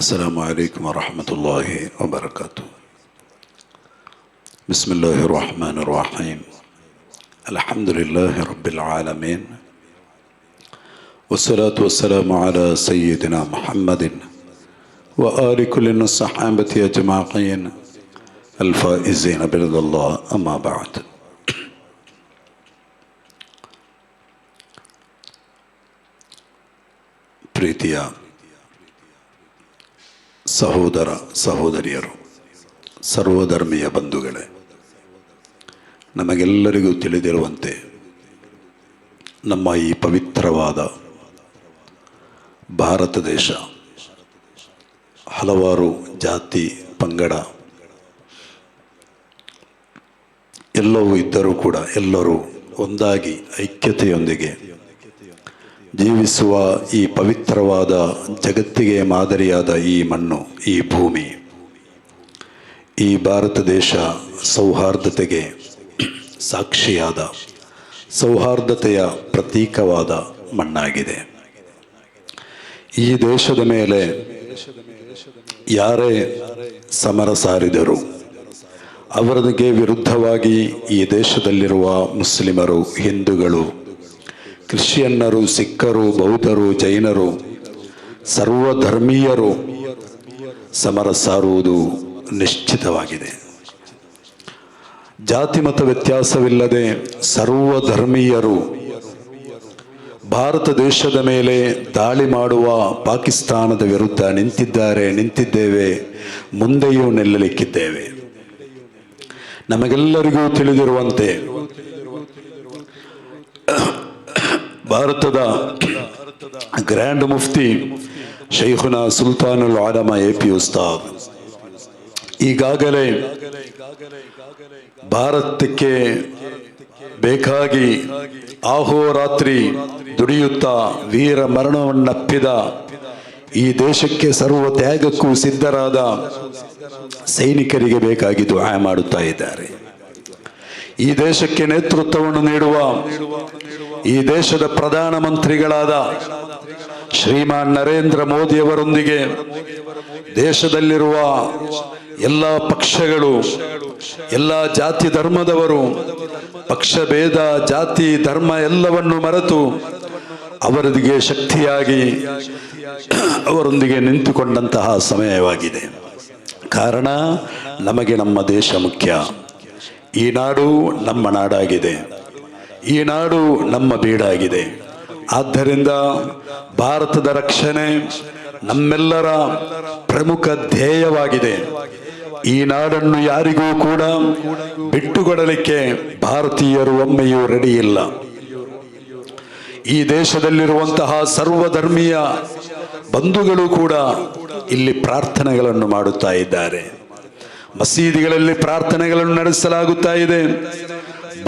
السلام عليكم ورحمة الله وبركاته. بسم الله الرحمن الرحيم. الحمد لله رب العالمين. والصلاة والسلام على سيدنا محمد وآل كل الصحابة أجمعين الفائزين برضا الله أما بعد. بريتيام ಸಹೋದರ ಸಹೋದರಿಯರು, ಸರ್ವಧರ್ಮೀಯ ಬಂಧುಗಳೇ, ನಮಗೆಲ್ಲರಿಗೂ ತಿಳಿದಿರುವಂತೆ ನಮ್ಮ ಈ ಪವಿತ್ರವಾದ ಭಾರತ ದೇಶ ಹಲವಾರು ಜಾತಿ ಪಂಗಡ ಎಲ್ಲವೂ ಇದ್ದರೂ ಕೂಡ ಎಲ್ಲರೂ ಒಂದಾಗಿ ಐಕ್ಯತೆಯೊಂದಿಗೆ ಜೀವಿಸುವ ಈ ಪವಿತ್ರವಾದ ಜಗತ್ತಿಗೆ ಮಾದರಿಯಾದ ಈ ಮಣ್ಣು, ಈ ಭೂಮಿ. ಈ ಭಾರತ ದೇಶ ಸೌಹಾರ್ದತೆಗೆ ಸಾಕ್ಷಿಯಾದ, ಸೌಹಾರ್ದತೆಯ ಪ್ರತೀಕವಾದ ಮಣ್ಣಾಗಿದೆ. ಈ ದೇಶದ ಮೇಲೆ ಯಾರೇ ಸಮರ ಸಾರಿದರು ಅವರಿಗೆ ವಿರುದ್ಧವಾಗಿ ಈ ದೇಶದಲ್ಲಿರುವ ಮುಸ್ಲಿಮರು, ಹಿಂದೂಗಳು ಕ್ರಿಶ್ಚಿಯನ್ನರು ಸಿಖ್ಖರು, ಬೌದ್ಧರು, ಜೈನರು, ಸರ್ವಧರ್ಮೀಯರು ಸಮರ ಸಾರುವುದು ನಿಶ್ಚಿತವಾಗಿದೆ. ಜಾತಿ ಮತ ವ್ಯತ್ಯಾಸವಿಲ್ಲದೆ ಸರ್ವಧರ್ಮೀಯರು ಭಾರತ ದೇಶದ ಮೇಲೆ ದಾಳಿ ಮಾಡುವ ಪಾಕಿಸ್ತಾನದ ವಿರುದ್ಧ ನಿಂತಿದ್ದಾರೆ, ನಿಂತಿದ್ದೇವೆ, ಮುಂದೆಯೂ ನಿಲ್ಲಲಿಕ್ಕಿದ್ದೇವೆ. ನಮಗೆಲ್ಲರಿಗೂ ತಿಳಿದಿರುವಂತೆ ಭಾರತದ ಗ್ರ್ಯಾಂಡ್ ಮುಫ್ತಿ ಶೈಖುನ ಸುಲ್ತಾನುಲ್ ಆಲಮ ಎ ಪಿ ಉಸ್ತಾದ್. ಈಗಾಗಲೇ ಭಾರತಕ್ಕೆ ಬೇಕಾಗಿ ಆಹೋರಾತ್ರಿ ದುಡಿಯುತ್ತಾ ವೀರ ಮರಣವನ್ನಪ್ಪಿದ ಈ ದೇಶಕ್ಕೆ ಸರ್ವ ತ್ಯಾಗಕ್ಕೂ ಸಿದ್ಧರಾದ ಸೈನಿಕರಿಗೆ ಬೇಕಾಗಿ ದುಆ ಮಾಡುತ್ತಾ ಇದ್ದಾರೆ. ಈ ದೇಶಕ್ಕೆ ನೇತೃತ್ವವನ್ನು ನೀಡುವ ಈ ದೇಶದ ಪ್ರಧಾನ ಮಂತ್ರಿಗಳಾದ ಶ್ರೀಮಾನ್ ನರೇಂದ್ರ ಮೋದಿಯವರೊಂದಿಗೆ ದೇಶದಲ್ಲಿರುವ ಎಲ್ಲ ಪಕ್ಷಗಳು, ಎಲ್ಲ ಜಾತಿ ಧರ್ಮದವರು, ಪಕ್ಷ ಭೇದ, ಜಾತಿ, ಧರ್ಮ ಎಲ್ಲವನ್ನು ಮರೆತು ಅವರಿಗೆ ಶಕ್ತಿಯಾಗಿ ಅವರೊಂದಿಗೆ ನಿಂತುಕೊಂಡಂತಹ ಸಮಯವಾಗಿದೆ. ಕಾರಣ ನಮಗೆ ನಮ್ಮ ದೇಶ ಮುಖ್ಯ. ಈ ನಾಡು ನಮ್ಮ ನಾಡಾಗಿದೆ. ಈ ನಾಡು ನಮ್ಮ ಬೀಡಾಗಿದೆ. ಆದ್ದರಿಂದ ಭಾರತದ ರಕ್ಷಣೆ ನಮ್ಮೆಲ್ಲರ ಪ್ರಮುಖ ಧ್ಯೇಯವಾಗಿದೆ. ಈ ನಾಡನ್ನು ಯಾರಿಗೂ ಕೂಡ ಬಿಟ್ಟುಕೊಡಲಿಕ್ಕೆ ಭಾರತೀಯರು ಒಮ್ಮೆಯೂ ರೆಡಿ ಇಲ್ಲ. ಈ ದೇಶದಲ್ಲಿರುವಂತಹ ಸರ್ವಧರ್ಮೀಯ ಬಂಧುಗಳು ಕೂಡ ಇಲ್ಲಿ ಪ್ರಾರ್ಥನೆಗಳನ್ನು ಮಾಡುತ್ತಾ ಇದ್ದಾರೆ. ಮಸೀದಿಗಳಲ್ಲಿ ಪ್ರಾರ್ಥನೆಗಳನ್ನು ನಡೆಸಲಾಗುತ್ತಾ ಇದೆ.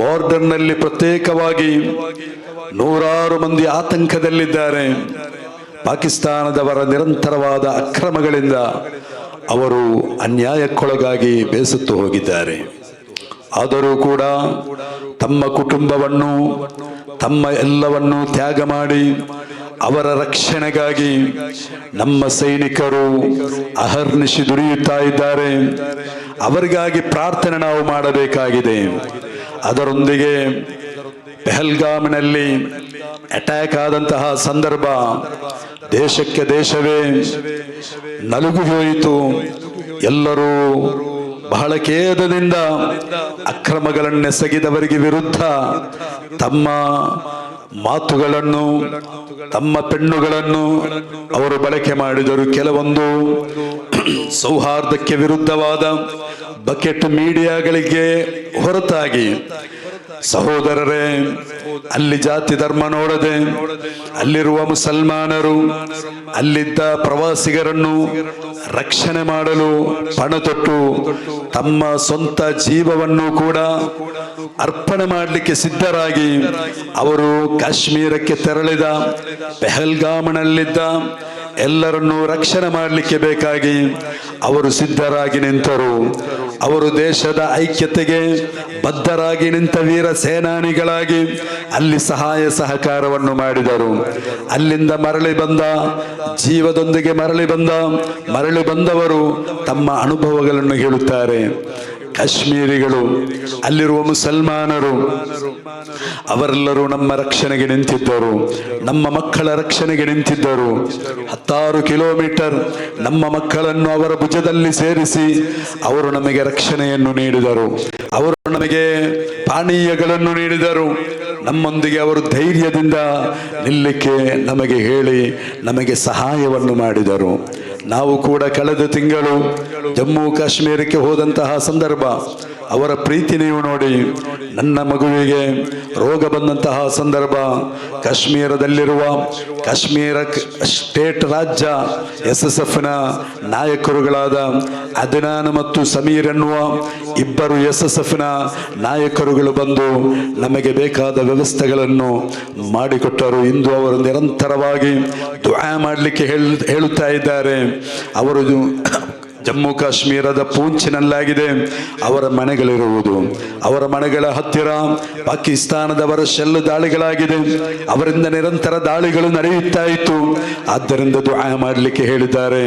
ಬಾರ್ಡರ್ನಲ್ಲಿ ಪ್ರತ್ಯೇಕವಾಗಿ ನೂರಾರು ಮಂದಿ ಆತಂಕದಲ್ಲಿದ್ದಾರೆ. ಪಾಕಿಸ್ತಾನದವರ ನಿರಂತರವಾದ ಅಕ್ರಮಗಳಿಂದ ಅವರು ಅನ್ಯಾಯಕ್ಕೊಳಗಾಗಿ ಬೇಸತ್ತು ಹೋಗಿದ್ದಾರೆ. ಆದರೂ ಕೂಡ ತಮ್ಮ ಕುಟುಂಬವನ್ನು, ತಮ್ಮ ಎಲ್ಲವನ್ನು ತ್ಯಾಗ ಮಾಡಿ ಅವರ ರಕ್ಷಣೆಗಾಗಿ ನಮ್ಮ ಸೈನಿಕರು ಅಹರ್ನಿಶಿ ದುರಿಯುತ್ತಾ ಇದ್ದಾರೆ. ಅವರಿಗಾಗಿ ಪ್ರಾರ್ಥನೆ ನಾವು ಮಾಡಬೇಕಾಗಿದೆ. ಅದರೊಂದಿಗೆ ಪೆಹಲ್ಗಾಮಿನಲ್ಲಿ ಅಟ್ಯಾಕ್ ಆದಂತಹ ಸಂದರ್ಭ ದೇಶಕ್ಕೆ ದೇಶವೇ ನಲುಗು ಹೋಯಿತು. ಎಲ್ಲರೂ ಬಹಳ ಖೇದದಿಂದ ಅಕ್ರಮಗಳನ್ನೆಸಗಿದವರಿಗೆ ವಿರುದ್ಧ ತಮ್ಮ ಮಾತುಗಳನ್ನು ತಮ್ಮ ಪೆಣ್ಣುಗಳನ್ನು ಅವರು ಬಳಕೆ ಮಾಡಿದರು. ಕೆಲವೊಂದು ಸೌಹಾರ್ದಕ್ಕೆ ವಿರುದ್ಧವಾದ ಬಕೆಟ್ ಮೀಡಿಯಾಗಳಿಗೆ ಹೊರತಾಗಿ ಸಹೋದರರೇ, ಅಲ್ಲಿ ಜಾತಿ ಧರ್ಮ ನೋಡದೆ, ಅಲ್ಲಿರುವ ಮುಸಲ್ಮಾನರು, ಅಲ್ಲಿದ್ದ ಪ್ರವಾಸಿಗರನ್ನು ರಕ್ಷಣೆ ಮಾಡಲು ಪಣ ತೊಟ್ಟು ತಮ್ಮ ಸ್ವಂತ ಜೀವವನ್ನು ಕೂಡ ಅರ್ಪಣೆ ಮಾಡಲಿಕ್ಕೆ ಸಿದ್ಧರಾಗಿ ಅವರು ಕಾಶ್ಮೀರಕ್ಕೆ ತೆರಳಿದ ಪೆಹಲ್ಗಾಮನಲ್ಲಿದ್ದ ಎಲ್ಲರನ್ನೂ ರಕ್ಷಣೆ ಮಾಡಲಿಕ್ಕೆ ಬೇಕಾಗಿ ಅವರು ಸಿದ್ಧರಾಗಿ ನಿಂತರು. ಅವರು ದೇಶದ ಐಕ್ಯತೆಗೆ ಬದ್ಧರಾಗಿ ನಿಂತ ವೀರ ಸೇನಾನಿಗಳಾಗಿ ಅಲ್ಲಿ ಸಹಾಯ ಸಹಕಾರವನ್ನು ಮಾಡಿದರು. ಅಲ್ಲಿಂದ ಮರಳಿ ಬಂದ, ಜೀವದೊಂದಿಗೆ ಮರಳಿ ಬಂದ, ಮರಳಿ ಬಂದವರು ತಮ್ಮ ಅನುಭವಗಳನ್ನು ಹೇಳುತ್ತಾರೆ. ಕಾಶ್ಮೀರಿಗಳು, ಅಲ್ಲಿರುವ ಮುಸಲ್ಮಾನರು, ಅವರೆಲ್ಲರೂ ನಮ್ಮ ರಕ್ಷಣೆಗೆ ನಿಂತಿದ್ದರು. ನಮ್ಮ ಮಕ್ಕಳ ರಕ್ಷಣೆಗೆ ನಿಂತಿದ್ದರು. ಹತ್ತಾರು ಕಿಲೋಮೀಟರ್ ನಮ್ಮ ಮಕ್ಕಳನ್ನು ಅವರ ಭುಜದಲ್ಲಿ ಸೇರಿಸಿ ಅವರು ನಮಗೆ ರಕ್ಷಣೆಯನ್ನು ನೀಡಿದರು. ಅವರು ನಮಗೆ ಪಾನೀಯಗಳನ್ನು ನೀಡಿದರು. ನಮ್ಮೊಂದಿಗೆ ಅವರು ಧೈರ್ಯದಿಂದ ನಿಲ್ಲಕ್ಕೆ ನಮಗೆ ಹೇಳಿ ನಮಗೆ ಸಹಾಯವನ್ನು ಮಾಡಿದರು. ನಾವು ಕೂಡ ಕಳೆದ ತಿಂಗಳು ಜಮ್ಮು ಕಾಶ್ಮೀರಕ್ಕೆ ಹೋದಂತಹ ಸಂದರ್ಭ, ಅವರ ಪ್ರೀತಿ ನೀವು ನೋಡಿ, ನನ್ನ ಮಗುವಿಗೆ ರೋಗ ಬಂದಂತಹ ಸಂದರ್ಭ, ಕಾಶ್ಮೀರದಲ್ಲಿರುವ ಕಾಶ್ಮೀರ ಸ್ಟೇಟ್ ರಾಜ್ಯ ಎಸ್ ಎಸ್ ಎಫ್ನ ನಾಯಕರುಗಳಾದ ಅದಿನಾನ್ ಮತ್ತು ಸಮೀರ್ ಎನ್ನುವ ಇಬ್ಬರು ಎಸ್ ಎಸ್ ಎಫ್ನ ನಾಯಕರುಗಳು ಬಂದು ನಮಗೆ ಬೇಕಾದ ವ್ಯವಸ್ಥೆಗಳನ್ನು ಮಾಡಿಕೊಟ್ಟರು. ಇಂದು ಅವರು ನಿರಂತರವಾಗಿ ದುಆ ಮಾಡಲಿಕ್ಕೆ ಹೇಳ್, ಹೇಳುತ್ತಾ ಇದ್ದಾರೆ. ಅವರು ಜಮ್ಮು ಕಾಶ್ಮೀರದ ಪೂಂಚಿನಲ್ಲಾಗಿದೆ. ಅವರ ಮನೆಗಳಿರುವುದು, ಅವರ ಮನೆಗಳ ಹತ್ತಿರ ಪಾಕಿಸ್ತಾನದವರ ಶೆಲ್ ದಾಳಿಗಳಾಗಿದೆ. ಅವರಿಂದ ನಿರಂತರ ದಾಳಿಗಳು ನಡೆಯುತ್ತಾ ಇತ್ತು. ಆದ್ದರಿಂದ ದುಆ ಮಾಡಲಿಕ್ಕೆ ಹೇಳಿದ್ದಾರೆ.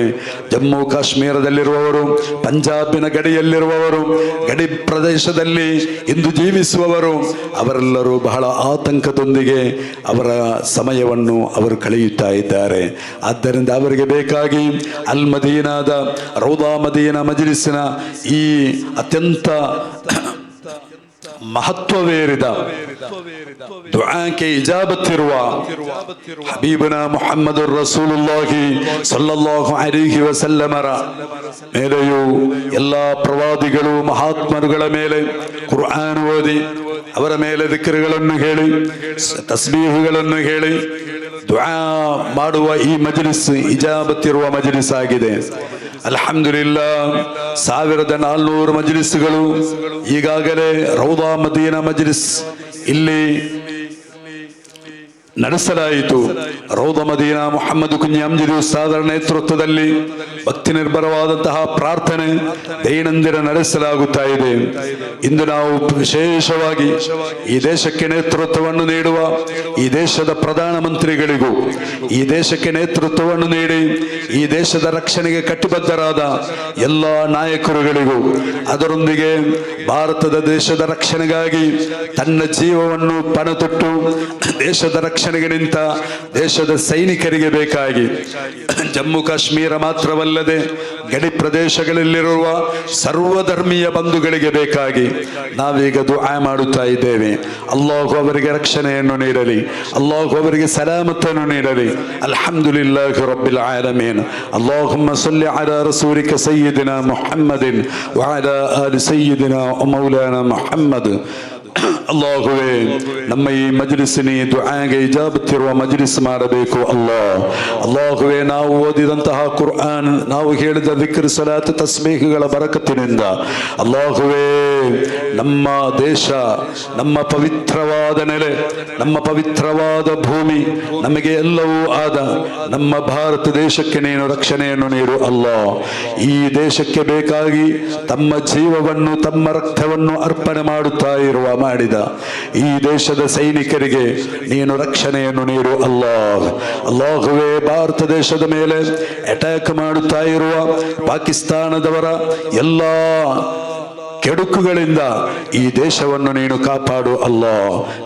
ಜಮ್ಮು ಕಾಶ್ಮೀರದಲ್ಲಿರುವವರು, ಪಂಜಾಬಿನ ಗಡಿಯಲ್ಲಿರುವವರು, ಗಡಿ ಪ್ರದೇಶದಲ್ಲಿ ಇಂದು ಜೀವಿಸುವವರು, ಅವರೆಲ್ಲರೂ ಬಹಳ ಆತಂಕದೊಂದಿಗೆ ಅವರ ಸಮಯವನ್ನು ಅವರು ಕಳೆಯುತ್ತಾ ಇದ್ದಾರೆ. ಆದ್ದರಿಂದ ಅವರಿಗೆ ಬೇಕಾಗಿ ಅಲ್ ಮದೀನಾದ ರೌದಾ ಮದೀನಾ ಮಜಲಿಸಿನ ಈ ಅತ್ಯಂತ ಮಹತ್ವವೇರಿದ ದುಆಕ್ಕೆ ಇಜಾಬತ್ತಿರುವ ಹಬೀಬನ ಮುಹಮ್ಮದ್ ರಸೂಲುಲ್ಲಾಹಿ ಸಲ್ಲಲ್ಲಾಹು ಅಲೈಹಿ ವಸಲ್ಲಮರ ಮೇಲೆಯೂ ಎಲ್ಲ ಪ್ರವಾದಿಗಳು, ಮಹಾತ್ಮರುಗಳ ಮೇಲೆ ಕುರ್ಆನ್ ಓದಿ, ಅವರ ಮೇಲೆ ದಿಕ್ಕರುಗಳನ್ನು ಹೇಳಿ, ತಸ್ಬೀಹುಗಳನ್ನು ಹೇಳಿ, ದುಆ ಮಾಡುವ ಈ ಮಜ್ಲಿಸ್, ಇಜಾಬತ್ತಿರುವ ಮಜ್ಲಿಸ್ ಆಗಿದೆ. ಅಲ್ಹಮ್ದುಲಿಲ್ಲಾ ಸಾವಿರದ ನಾಲ್ನೂರು ಮಜ್ಲಿಸ್ಗಳು ಈಗಾಗಲೇ ರೌದಾ ಮದೀನ ಮಜ್ಲಿಸ್. ಇಲ್ಲಿ ನಡೆಸಲಾಯಿತು. ರೌದ ಮದೀನಾ ಮೊಹಮ್ಮದ್ ಕುಂಜಿ ಉಸ್ತಾದರ ನೇತೃತ್ವದಲ್ಲಿ ಭಕ್ತಿ ನಿರ್ಭರವಾದಂತಹ ಪ್ರಾರ್ಥನೆ ದೈನಂದಿನ ನಡೆಸಲಾಗುತ್ತಾ ಇದೆ. ಇಂದು ನಾವು ವಿಶೇಷವಾಗಿ ಈ ದೇಶಕ್ಕೆ ನೇತೃತ್ವವನ್ನು ನೀಡುವ ಈ ದೇಶದ ಪ್ರಧಾನಮಂತ್ರಿಗಳಿಗೂ, ಈ ದೇಶಕ್ಕೆ ನೇತೃತ್ವವನ್ನು ನೀಡಿ, ಈ ದೇಶದ ರಕ್ಷಣೆಗೆ ಕಟ್ಟಿಬದ್ಧರಾದ ಎಲ್ಲ ನಾಯಕರುಗಳಿಗೂ, ಅದರೊಂದಿಗೆ ಭಾರತದ ದೇಶದ ರಕ್ಷಣೆಗಾಗಿ ತನ್ನ ಜೀವವನ್ನು ಪಣತೊಟ್ಟು ದೇಶದ ರಕ್ಷಣೆಗೆ ನಿಂತ ದೇಶದ ಸೈನಿಕರಿಗೆ ಬೇಕಾಗಿ ಜಮ್ಮು ಕಾಶ್ಮೀರ ಮಾತ್ರವಲ್ಲದೆ ಗಡಿ ಪ್ರದೇಶಗಳಲ್ಲಿರುವ ಸರ್ವಧರ್ಮೀಯ ಬಂಧುಗಳಿಗೆ ಬೇಕಾಗಿ ನಾವೀಗ ದುಆ ಮಾಡುತ್ತಾ ಇದ್ದೇವೆ ಅಲ್ಲಾಹು ಅವರಿಗೆ ರಕ್ಷಣೆಯನ್ನು ನೀಡಲಿ ಅಲ್ಲಾಹು ಅವರಿಗೆ ಸಲಾಮತ್ತನ್ನು ನೀಡಲಿ ಅಲ್ಹಮ್ದುಲಿಲ್ಲಾಹಿ ರಬ್ಬಿಲ್ ಆಲಮೀನ್ اللهم صل على رسولك سيدنا محمد وعلى آل سيدنا ومولانا محمد ಅಲ್ಲಾಹುವೇ ನಮ್ಮ ಈ ಮಜ್ಲಿಸಿನ ಈ ದುಆಗೆ ಇಜಾಬತ್ತಿರುವ ಮಜ್ಲಿಸ್ ಮಾಡಬೇಕು ಅಲ್ಲಾ ಅಲ್ಲಾಹುವೇ, ನಾವು ಓದಿದಂತಹ ಕುರ್ಆನ್, ನಾವು ಹೇಳಿದ ವಿಕ್ರ ಸಲಾತ್ ತಸ್ಮೀಹಗಳ ಬರಕತ್ತಿನಿಂದ. ಅಲ್ಲಾಹುವೇ, ನಮ್ಮ ದೇಶ, ನಮ್ಮ ಪವಿತ್ರವಾದ ನೆಲೆ, ನಮ್ಮ ಪವಿತ್ರವಾದ ಭೂಮಿ, ನಮಗೆ ಎಲ್ಲವೂ ಆದ ನಮ್ಮ ಭಾರತ ದೇಶಕ್ಕೆ ನೀನು ರಕ್ಷಣೆಯನ್ನು ನೀಡು, ಅಲ್ಲ. ಈ ದೇಶಕ್ಕೆ ಬೇಕಾಗಿ ತಮ್ಮ ಜೀವವನ್ನು, ತಮ್ಮ ರಕ್ತವನ್ನು ಅರ್ಪಣೆ ಮಾಡುತ್ತಾ ಇರುವ, ಮಾಡಿದ ಈ ದೇಶದ ಸೈನಿಕರಿಗೆ ನೀನು ರಕ್ಷಣೆಯನ್ನು ನೀಡು ಅಲ್ಲಾಹ್ ಅಲ್ಲಾಹುವೇ ಭಾರತ ದೇಶದ ಮೇಲೆ ಅಟ್ಯಾಕ್ ಮಾಡುತ್ತಾ ಇರುವ ಪಾಕಿಸ್ತಾನದವರ ಎಲ್ಲ ಕೆಡುಕುಗಳಿಂದ ಈ ದೇಶವನ್ನು ನೀನು ಕಾಪಾಡು, ಅಲ್ಲ.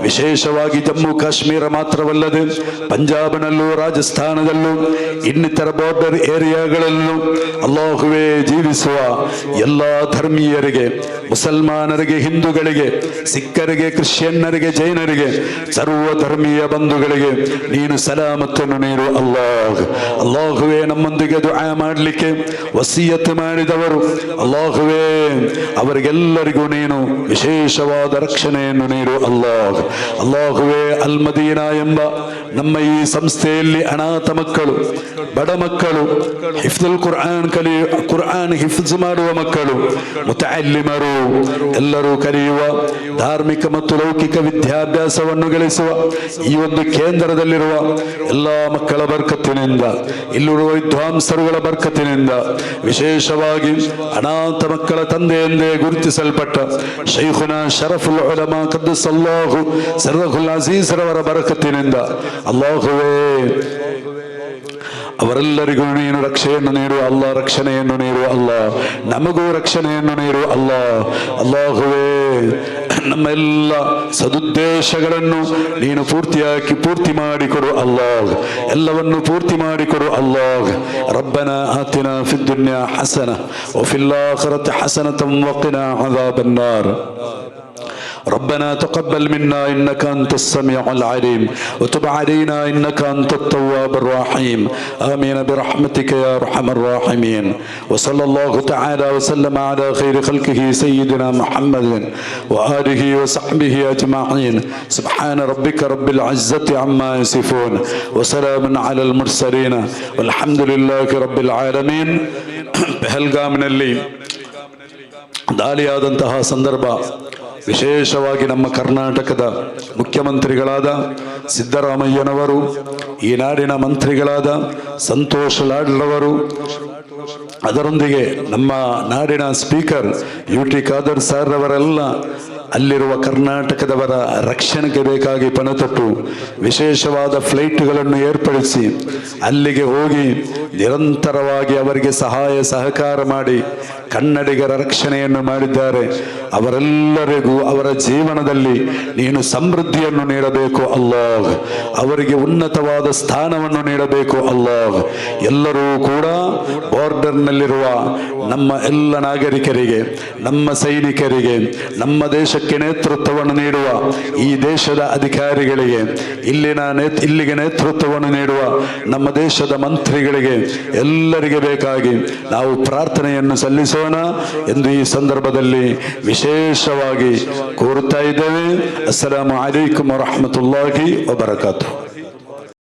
ವಿಶೇಷವಾಗಿ ಜಮ್ಮು ಕಾಶ್ಮೀರ ಮಾತ್ರವಲ್ಲದೆ ಪಂಜಾಬ್ನಲ್ಲೂ, ರಾಜಸ್ಥಾನದಲ್ಲೂ, ಇನ್ನಿತರ ಬಾರ್ಡರ್ ಏರಿಯಾಗಳಲ್ಲೂ ಅಲ್ಲಾಹುವೇ ಜೀವಿಸುವ ಎಲ್ಲ ಧರ್ಮೀಯರಿಗೆ, ಮುಸಲ್ಮಾನರಿಗೆ, ಹಿಂದೂಗಳಿಗೆ, ಸಿಖ್ಖರಿಗೆ, ಕ್ರಿಶ್ಚಿಯನ್ನರಿಗೆ, ಜೈನರಿಗೆ ಸರ್ವ ಧರ್ಮೀಯ ಬಂಧುಗಳಿಗೆ ನೀನು ಸಲಾಮತ್ತನ್ನು ನೀಡು ಅಲ್ಲಾಹ್ ಅಲ್ಲಾಹುವೇ ನಮ್ಮೊಂದಿಗೆ ದುಆ ಮಾಡಲಿಕ್ಕೆ ವಸಿಯತ್ ಮಾಡಿದವರು, ಅಲ್ಲಾಹುವೇ ಅವರಿಗೆ ಅವರಿಗೆಲ್ಲರಿಗೂ ನೀನು ವಿಶೇಷವಾದ ರಕ್ಷಣೆಯನ್ನು ನೀಡು, ಅಲ್ಲಾಹ್. ಅಲ್ಲಾಹುವೇ ಅಲ್ ಮದೀನಾ ಎಂಬ ನಮ್ಮ ಈ ಸಂಸ್ಥೆಯಲ್ಲಿ ಅನಾಥ ಮಕ್ಕಳು, ಬಡ ಮಕ್ಕಳು, ಹಿಫ್ದುಲ್ ಕುರ್ಆನ್ ಕಲಿ, ಕುರ್ಆನ್ ಹಿಫ್ಜ್ ಮಾಡುವ ಮಕ್ಕಳು, ಮುತಅಲ್ಲಿಮರು, ಎಲ್ಲರೂ ಕಲಿಯುವ ಧಾರ್ಮಿಕ ಮತ್ತು ಲೌಕಿಕ ವಿದ್ಯಾಭ್ಯಾಸವನ್ನು ಗಳಿಸುವ ಈ ಒಂದು ಕೇಂದ್ರದಲ್ಲಿರುವ ಎಲ್ಲ ಮಕ್ಕಳ ಬರ್ಕತ್ತಿನಿಂದ, ಇಲ್ಲಿರುವ ವಿದ್ವಾಂಸರುಗಳ ಬರ್ಕತ್ತಿನಿಂದ, ವಿಶೇಷವಾಗಿ ಅನಾಥ ಮಕ್ಕಳ ತಂದೆ ಎಂದೇ ಗುರುತಿಸಲ್ಪಟ್ಟ ಶೈಖುನ ಶರಫುಲ್ ಉಲಮಾ ಕದ್ದಸಲ್ಲಾಹು ಸರ್ವಹುಲ್ ಅಜೀಸರವರ ಬರಕತ್ತಿನಿಂದ ಅಲ್ಲಾಹುವೇ ಅವರೆಲ್ಲರಿಗೂ ನೀನು ರಕ್ಷೆಯನ್ನು ನೀಡುವ ಅಲ್ಲ ರಕ್ಷಣೆಯನ್ನು ನೀಡುವ ಅಲ್ಲ ನಮಗೂ ರಕ್ಷಣೆಯನ್ನು ನೀಡುವ ಅಲ್ಲ ಅಲ್ಲಾಹುವೇ ನಮ್ಮ ಎಲ್ಲ ಸದುದ್ದೇಶಗಳನ್ನು ನೀನು ಪೂರ್ತಿಯಾಗಿ ಪೂರ್ತಿ ಮಾಡಿಕೊಡು ಅಲ್ಲಾಹ್ ಎಲ್ಲವನ್ನು ಪೂರ್ತಿ ಮಾಡಿಕೊಡು ಅಲ್ಲಾಹ್ ರಬ್ಬನ ಆತಿನ ಫಿ ದುನ್ಯಾ ಹಸನ وفي الآخرة حسنة وقنا عذاب النار ربنا تقبل منا انك انت السميع العليم وتب علينا انك انت التواب الرحيم امين برحمتك يا ارحم الراحمين وصلى الله تعالى وسلم على خير خلقه سيدنا محمد واله وصحبه اجمعين سبحان ربك رب العزه عما يصفون وسلام على المرسلين والحمد لله رب العالمين ಪಹಲ್ಗಾಮ್ನಲ್ಲಿ ದಾಳಿಯಾದಂತಹ ಸಂದರ್ಭ ವಿಶೇಷವಾಗಿ ನಮ್ಮ ಕರ್ನಾಟಕದ ಮುಖ್ಯಮಂತ್ರಿಗಳಾದ ಸಿದ್ದರಾಮಯ್ಯನವರು, ಈ ನಾಡಿನ ಮಂತ್ರಿಗಳಾದ ಸಂತೋಷ್ ಲಾಡ್ರವರು, ಅದರೊಂದಿಗೆ ನಮ್ಮ ನಾಡಿನ speaker U T Khader sir ಅವರೆಲ್ಲ ಅಲ್ಲಿರುವ ಕರ್ನಾಟಕದವರ ರಕ್ಷಣೆಗೆ ಬೇಕಾಗಿ ಪಣತೊಟ್ಟು ವಿಶೇಷವಾದ ಫ್ಲೈಟ್ಗಳನ್ನು ಏರ್ಪಡಿಸಿ ಅಲ್ಲಿಗೆ ಹೋಗಿ ನಿರಂತರವಾಗಿ ಅವರಿಗೆ ಸಹಾಯ ಸಹಕಾರ ಮಾಡಿ ಕನ್ನಡಿಗರ ರಕ್ಷಣೆಯನ್ನು ಮಾಡಿದ್ದಾರೆ. ಅವರೆಲ್ಲರಿಗೂ ಅವರ ಜೀವನದಲ್ಲಿ ನೀನು ಸಮೃದ್ಧಿಯನ್ನು ನೀಡಬೇಕು ಅಲ್ಲಾಹ್. ಅವರಿಗೆ ಉನ್ನತವಾದ ಸ್ಥಾನವನ್ನು ನೀಡಬೇಕು ಅಲ್ಲಾಹ್. ಎಲ್ಲರೂ ಕೂಡ ಬಾರ್ಡರ್ನಲ್ಲಿರುವ ನಮ್ಮ ಎಲ್ಲ ನಾಗರಿಕರಿಗೆ, ನಮ್ಮ ಸೈನಿಕರಿಗೆ, ನಮ್ಮ ದೇಶಕ್ಕೆ ನೇತೃತ್ವವನ್ನು ನೀಡುವ ಈ ದೇಶದ ಅಧಿಕಾರಿಗಳಿಗೆ, ಇಲ್ಲಿನ ಇಲ್ಲಿಗೆ ನೇತೃತ್ವವನ್ನು ನೀಡುವ ನಮ್ಮ ದೇಶದ ಮಂತ್ರಿಗಳಿಗೆ ಎಲ್ಲರಿಗೆ ಬೇಕಾಗಿ ನಾವು ಪ್ರಾರ್ಥನೆಯನ್ನು ಸಲ್ಲಿಸೋಣ ಎಂದು ಈ ಸಂದರ್ಭದಲ್ಲಿ ವಿಶೇಷವಾಗಿ ಕೋರುತ್ತಾ ಇದ್ದೇವೆ. ಅಸ್ಸಲಾಮು ಅಲೈಕುಮ್ ವರಹಮತುಲ್ಲಾಹಿ ವಬರಕಾತು